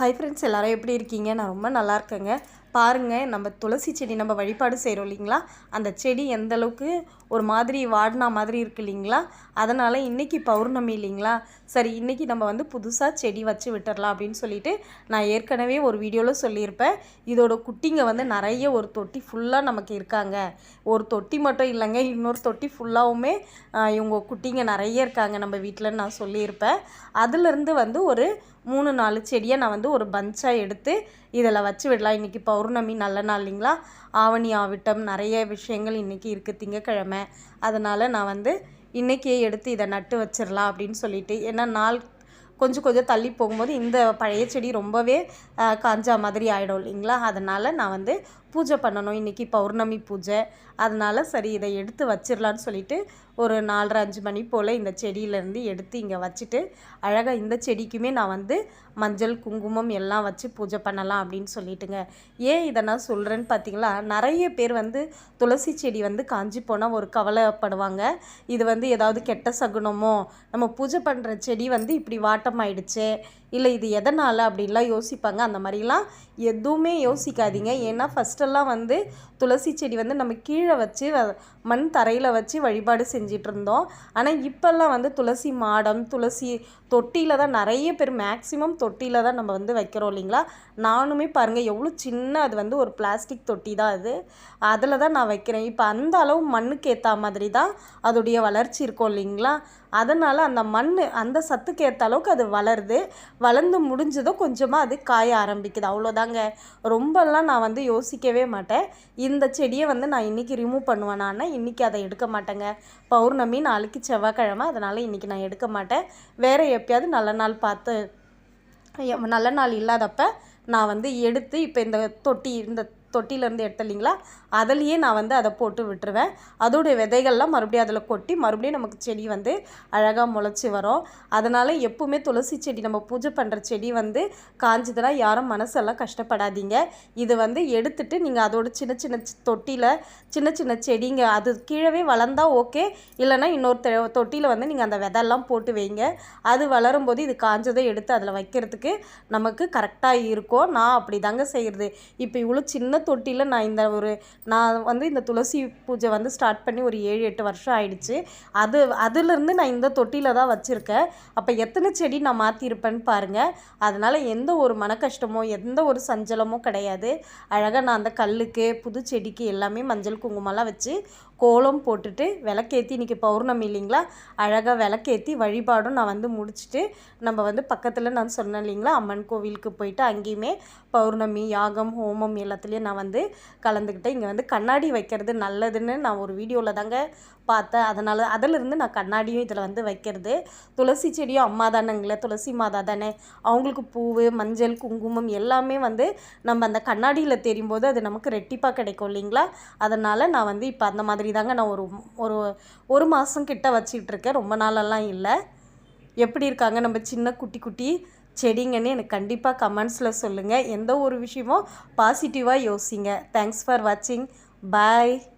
Hi friends எல்லாரும் எப்படி இருக்கீங்க? நான் ரொம்ப நல்லா இருக்கேங்க. பாருங்கள் நம்ம துளசி செடி நம்ம வழிபாடு செய்கிறோம் இல்லைங்களா? அந்த செடி எந்த அளவுக்கு ஒரு மாதிரி வாடினா மாதிரி இருக்கு இல்லைங்களா? அதனால் இன்றைக்கி பௌர்ணமி இல்லைங்களா? சரி இன்றைக்கி நம்ம வந்து புதுசாக செடி வச்சு விட்டுறலாம் அப்படின்னு சொல்லிட்டு நான் ஏற்கனவே ஒரு வீடியோவில் சொல்லியிருப்பேன். இதோட குட்டிங்க வந்து நிறைய ஒரு தொட்டி ஃபுல்லாக நமக்கு இருக்காங்க. ஒரு தொட்டி மட்டும் இல்லைங்க இன்னொரு தொட்டி ஃபுல்லாகவுமே இவங்க குட்டிங்க நிறைய இருக்காங்க நம்ம வீட்டில் நான் சொல்லியிருப்பேன். அதுலேருந்து வந்து ஒரு மூணு நாலு செடியை நான் வந்து ஒரு பஞ்சாக எடுத்து இதில் வச்சு விடலாம். இன்றைக்கி பௌர்ணமி நல்ல நாள் இல்லைங்களா? ஆவணி ஆவிட்டம் நிறைய விஷயங்கள் இன்றைக்கி இருக்குது திங்கக்கிழமை. அதனால் நான் வந்து இன்றைக்கே எடுத்து இதை நட்டு வச்சிடலாம் அப்படின்னு சொல்லிட்டு ஏன்னா நாள் கொஞ்சம் கொஞ்சம் தள்ளி போகும்போது இந்த பழைய செடி ரொம்பவே காஞ்சா மாதிரி ஆகிடும் இல்லைங்களா? அதனால் நான் வந்து பூஜை பண்ணணும். இன்றைக்கி பௌர்ணமி பூஜை. அதனால் சரி இதை எடுத்து வச்சிடலான்னு சொல்லிட்டு ஒரு நாலரை அஞ்சு மணி போல் இந்த செடியிலேருந்து எடுத்து இங்கே வச்சுட்டு அழகாக இந்த செடிக்குமே நான் வந்து மஞ்சள் குங்குமம் எல்லாம் வச்சு பூஜை பண்ணலாம் அப்படின்னு சொல்லிட்டுங்க. ஏன் இதை நான் சொல்கிறேன்னு பார்த்தீங்களா? நிறைய பேர் வந்து துளசி செடி வந்து காஞ்சி போனால் ஒரு கவலைப்படுவாங்க. இது வந்து ஏதாவது கெட்ட சகுனமோ நம்ம பூஜை பண்ணுற செடி வந்து இப்படி வாட்டமாயிடுச்சு இல்லை இது எதனால் அப்படின்லாம் யோசிப்பாங்க. அந்த மாதிரிலாம் எதுவுமே யோசிக்காதீங்க. ஏன்னா ஃபஸ்ட்டெல்லாம் வந்து துளசி செடி வந்து நம்ம கீழே வச்சு மண் தரையில் வச்சு வழிபாடு செஞ்சு செஞ்சிட்டு இருந்தோம் ஆனால் இப்போல்லாம் வந்து துளசி மாடம் துளசி தொட்டியில் தான் நிறைய பேர் மேக்ஸிமம் தொட்டியில் தான் நம்ம வந்து வைக்கிறோம் இல்லைங்களா? நானுமே பாருங்கள் எவ்வளோ சின்ன அது வந்து ஒரு பிளாஸ்டிக் தொட்டி தான் அது. அதில் தான் நான் வைக்கிறேன். இப்போ அந்த அளவு மண்ணுக்கு ஏற்ற மாதிரி தான் அதோடைய வளர்ச்சி இருக்கும் இல்லைங்களா? அதனால் அந்த மண் அந்த சத்துக்கு ஏற்ற அளவுக்கு அது வளருது. வளர்ந்து முடிஞ்சதும் கொஞ்சமாக அது காய ஆரம்பிக்குது. அவ்வளோதாங்க ரொம்பலாம் நான் வந்து யோசிக்கவே மாட்டேன். இந்த செடியை வந்து நான் இன்றைக்கி ரிமூவ் பண்ணுவேன். நான் இன்றைக்கி அதை எடுக்க மாட்டேங்க. பௌர்ணமி நாளைக்கு செவ்வாய்க்கிழமை. அதனால் இன்றைக்கி நான் எடுக்க மாட்டேன். வேறு எப்பயாவது நல்ல நாள் பார்த்து நல்ல நாள் இல்லாதப்ப நான் வந்து எடுத்து இப்போ இந்த தொட்டி இந்த தொட்டிலேருந்து எடுத்த இல்லைங்களா அதுலேயே நான் வந்து அதை போட்டு விட்டுருவேன். அதோடைய விதைகள்லாம் மறுபடியும் அதில் கொட்டி மறுபடியும் நமக்கு செடி வந்து அழகாக முளைச்சி வரும். அதனால் எப்போவுமே துளசி செடி நம்ம பூஜை பண்ணுற செடி வந்து காஞ்சதுனா யாரும் மனசெல்லாம் கஷ்டப்படாதீங்க. இது வந்து எடுத்துட்டு நீங்கள் அதோட சின்ன சின்ன தொட்டியில் சின்ன சின்ன செடிங்க அது கீழே வளர்ந்தால் ஓகே. இல்லைனா இன்னொரு தொட்டியில் வந்து நீங்கள் அந்த விதெல்லாம் போட்டு வைங்க. அது வளரும் போது இது காஞ்சதை எடுத்து அதில் வைக்கிறதுக்கு நமக்கு கரெக்டாக இருக்கும். நான் அப்படி தாங்க செய்கிறது இப்போ இவ்வளோ சின்ன தொட்டியில் நான் இந்த ஒரு நான் வந்து இந்த துளசி பூஜை வந்து ஸ்டார்ட் பண்ணி ஒரு ஏழு எட்டு வருஷம் ஆயிடுச்சு. அது அதுலேருந்து நான் இந்த தொட்டியில் தான் வச்சுருக்கேன். அப்போ எத்தனை செடி நான் மாற்றிருப்பேன்னு பாருங்கள் அதனால் எந்த ஒரு மன கஷ்டமோ எந்த ஒரு சஞ்சலமோ கிடையாது. அழகாக நான் அந்த கல்லுக்கு புது செடிக்கு எல்லாமே மஞ்சள் குங்குமம்லாம் வச்சு கோலம் போட்டுட்டு விளக்கேற்றி இன்றைக்கி பௌர்ணமி இல்லைங்களா? அழகாக விளக்கேற்றி வழிபாடும் நான் வந்து முடிச்சுட்டு நம்ம வந்து பக்கத்தில் நான் சொன்னேன் இல்லைங்களா? அம்மன் கோவிலுக்கு போயிட்டு அங்கேயுமே பௌர்ணமி யாகம் ஹோமம் எல்லாத்துலேயும் நான் வந்து கலந்துக்கிட்டேன். இங்கே வந்து கண்ணாடி வைக்கிறது நல்லதுன்னு நான் ஒரு வீடியோவில் தாங்க பார்த்தேன். அதனால் அதிலிருந்து நான் கண்ணாடியும் இதில் வந்து வைக்கிறது. துளசி செடியும் அம்மா தானேங்களே துளசி மாதா தானே. அவங்களுக்கு பூவு மஞ்சள் குங்குமம் எல்லாமே வந்து நம்ம அந்த கண்ணாடியில் தெரியும் போது அது நமக்கு ரெட்டிப்பாக கிடைக்கும் இல்லைங்களா? அதனால் நான் வந்து இப்போ அந்த மாதிரி தாங்க நான் ஒரு ஒரு ஒரு மாதம் கிட்ட வச்சிகிட்டு இருக்கேன் ரொம்ப நாளெல்லாம் இல்லை. எப்படி இருக்காங்க? நம்ம சின்ன குட்டி குட்டி செடிங்கன்னு எனக்கு கண்டிப்பாக கமெண்ட்ஸில் சொல்லுங்கள் எந்த ஒரு விஷயமும் பாசிட்டிவாக யோசிங்க. தேங்க்ஸ் ஃபார் வாட்சிங் பாய்